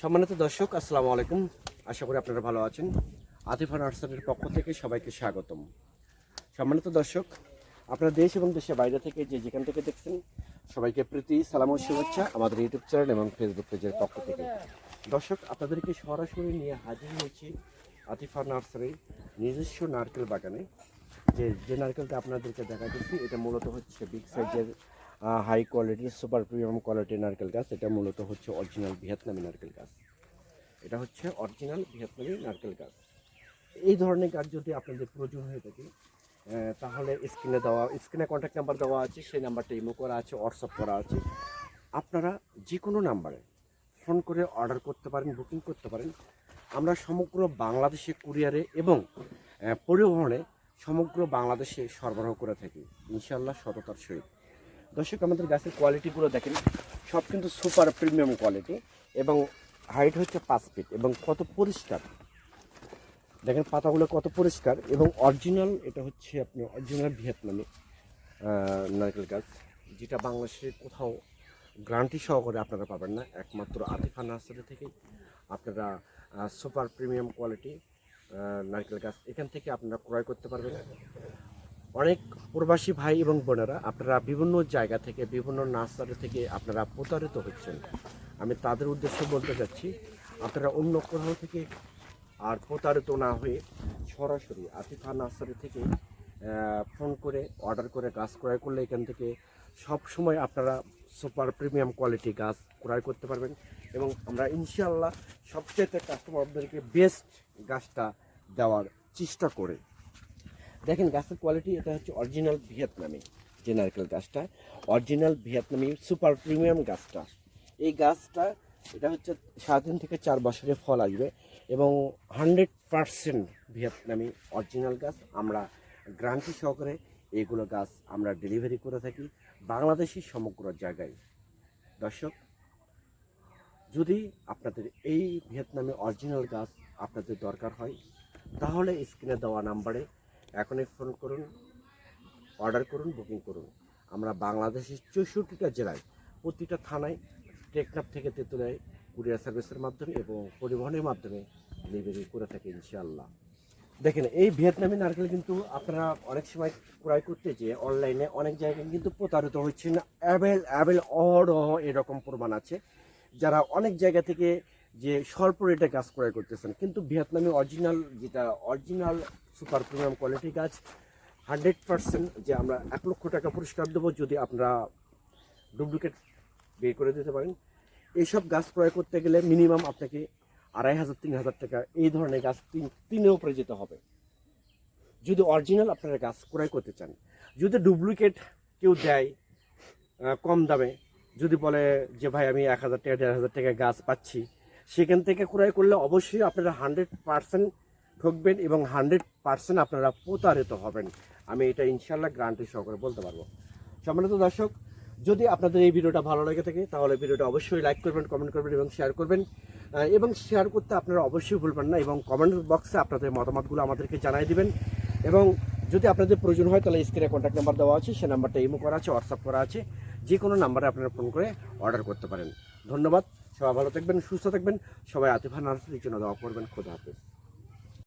সম্মানিত দর্শক, আসসালামু আলাইকুম। আশা করি আপনারা ভালো আছেন। আতিফা নার্সারির পক্ষ থেকে সবাইকে স্বাগতম। সম্মানিত দর্শক, আপনারা দেশ এবং দেশের বাইরে থেকে যে যেখান থেকে দেখছেন, সবাইকে প্রীতি, সালাম ও শুভেচ্ছা আমাদের ইউটিউব চ্যানেল এবং ফেসবুক পেজের পক্ষ থেকে। দর্শক, আপনাদেরকে সরাসরি নিয়ে হাজির হয়েছি আতিফা নার্সারির নিজস্ব নারকেল বাগানে। যে যে নারকেলটা আপনাদেরকে দেখা দিচ্ছি এটা মূলত হচ্ছে বিগ সাইজের হাই কোয়ালিটির সুপার প্রিমিয়াম কোয়ালিটির নারকেল গাছ। এটা মূলত হচ্ছে অরিজিনাল ভিয়েতনামি নারকেল গাছ। এটা হচ্ছে অরিজিনাল ভিয়েতনামি নারকেল গাছ। এই ধরনের গাছ যদি আপনাদের প্রয়োজন হয়ে থাকে তাহলে স্ক্রিনে দেওয়া স্ক্রিনে কন্ট্যাক্ট নাম্বার দেওয়া আছে, সেই নাম্বারটা ইমো করা আছে হোয়াটসঅ্যাপ করা আছে। আপনারা যে কোনো নাম্বারে ফোন করে অর্ডার করতে পারেন বুকিং করতে পারেন। আমরা সমগ্র বাংলাদেশে কুরিয়ারে এবং পরিবহনে সমগ্র বাংলাদেশে সরবরাহ করে থাকি। ইনশাল্লাহ সততার সহিত। দর্শক, আমাদের গাছের কোয়ালিটিগুলো দেখেন। সব কিন্তু সুপার প্রিমিয়াম কোয়ালিটি এবং হাইট হচ্ছে পাঁচ ফিট এবং কত পরিষ্কার। দেখেন পাতাগুলো কত পরিষ্কার এবং অরিজিনাল এটা হচ্ছে আপনি অরিজিনাল ভিয়েতনামি নারকেল গাছ, যেটা বাংলাদেশে কোথাও গ্রান্টি সহকারে আপনারা পাবেন না। একমাত্র আতিফা নার্সারি থেকেই আপনারা সুপার প্রিমিয়াম কোয়ালিটি নারকেল গাছ এখান থেকে আপনারা ক্রয় করতে পারবেন। অনেক প্রবাসী ভাই এবং বোনেরা আপনারা বিভিন্ন জায়গা থেকে, বিভিন্ন নার্সারি থেকে আপনারা প্রতারিত হচ্ছেন। আমি তাদের উদ্দেশ্যে বলতে চাচ্ছি আপনারা অন্য কোথাও থেকে আর প্রতারিত না হয়ে সরাসরি আতিফা নার্সারি থেকে ফোন করে, অর্ডার করে গাছ ক্রয় করলে এখান থেকে সব সময় আপনারা সুপার প্রিমিয়াম কোয়ালিটি গাছ ক্রয় করতে পারবেন এবং আমরা ইনশাল্লাহ সবচেয়ে কাস্টমারদেরকে বেস্ট গাছটা দেওয়ার চেষ্টা করে দেখেন, গাছের কোয়ালিটি এটা হচ্ছে অরিজিনাল ভিয়েতনামি, যে নারকেল গাছটা। অরিজিনাল ভিয়েতনামি সুপার প্রিমিয়াম গাছটা। এই গাছটা, এটা হচ্ছে সাত দিন থেকে চার বছরে ফল আসবে এবং হান্ড্রেড পারসেন্ট ভিয়েতনামি অরিজিনাল গাছ। আমরা গ্রান্টি সহকারে এইগুলো গাছ আমরা ডেলিভারি করে থাকি বাংলাদেশের সমগ্র জায়গায়। দর্শক, যদি আপনাদের এই ভিয়েতনামি অরিজিনাল গাছ আপনাদের দরকার হয়, তাহলে স্ক্রিনে দেওয়া নাম্বারে এখনই ফোন করুন অর্ডার করুন বুকিং করুন। আমরা বাংলাদেশের চৌষট্টিটা জেলায়, প্রতিটা থানায়, টেকনাফ থেকে তেঁতুলায় কুরিয়ার সার্ভিসের মাধ্যমে এবং পরিবহনের মাধ্যমে ডেলিভারি করে থাকি ইনশাআল্লাহ। দেখেন, এই ভিয়েতনামি নারকেল কিন্তু আপনারা অনেক সময় ক্রয় করতে যে অনলাইনে অনেক জায়গায় কিন্তু প্রতারিত হচ্ছেন। অ্যাভেল অ্যাভেল অড এরকম প্রমাণ আছে। যারা অনেক জায়গা থেকে যে স্বল্প রেটে গাছ ক্রয় করতেছেন। কিন্তু ভিয়েতনামি অরিজিনাল যেটা অরিজিনাল সুপার প্রিমিয়াম কোয়ালিটি গাছ হান্ড্রেড পার্সেন্ট যে আমরা এক লক্ষ টাকা পুরস্কার দেবো যদি আপনারা ডুপ্লিকেট বের করে দিতে পারেন। এইসব গাছ ক্রয় করতে গেলে মিনিমাম আপনাকে আড়াই হাজার, তিন হাজার টাকা এই ধরনের গাছ তিন তিনের উপরে যেতে হবে। যদি অরিজিনাল আপনারা গাছ ক্রয় করতে চান, যদি ডুপ্লিকেট কেউ দেয় কম দামে, যদি বলে যে ভাই আমি এক হাজার টাকা দেড় হাজার টাকা গাছ পাচ্ছি সেখান থেকে ক্রয় করলে অবশ্যই আপনারা হান্ড্রেড পার্সেন্ট ঠকবেন এবং হান্ড্রেড পার্সেন্ট আপনারা প্রতারিত হবেন। আমি এটা ইনশাল্লাহ গ্রান্টি সহকারে বলতে পারব। সম্মানিত দর্শক, যদি আপনাদের এই ভিডিওটা ভালো লেগে থাকে, তাহলে ভিডিওটা অবশ্যই লাইক করবেন কমেন্ট করবেন এবং শেয়ার করবেন। এবং শেয়ার করতে আপনারা অবশ্যই ভুলবেন না এবং কমেন্ট বক্সে আপনাদের মতামতগুলো আমাদেরকে জানাই দিবেন। এবং যদি আপনাদের প্রয়োজন হয়, তাহলে স্ক্রিনে কন্ট্যাক্ট নাম্বার দেওয়া আছে, সে নাম্বারটা ইমো করা আছে হোয়াটসঅ্যাপ করা আছে যে কোনো নাম্বারে আপনারা ফোন করে অর্ডার করতে পারেন। ধন্যবাদ। সবাই ভালো থাকবেন সুস্থ থাকবেন। সবাই আতিফা নার্সারির জন্য দোয়া করবেন। খোদা হাফেজ।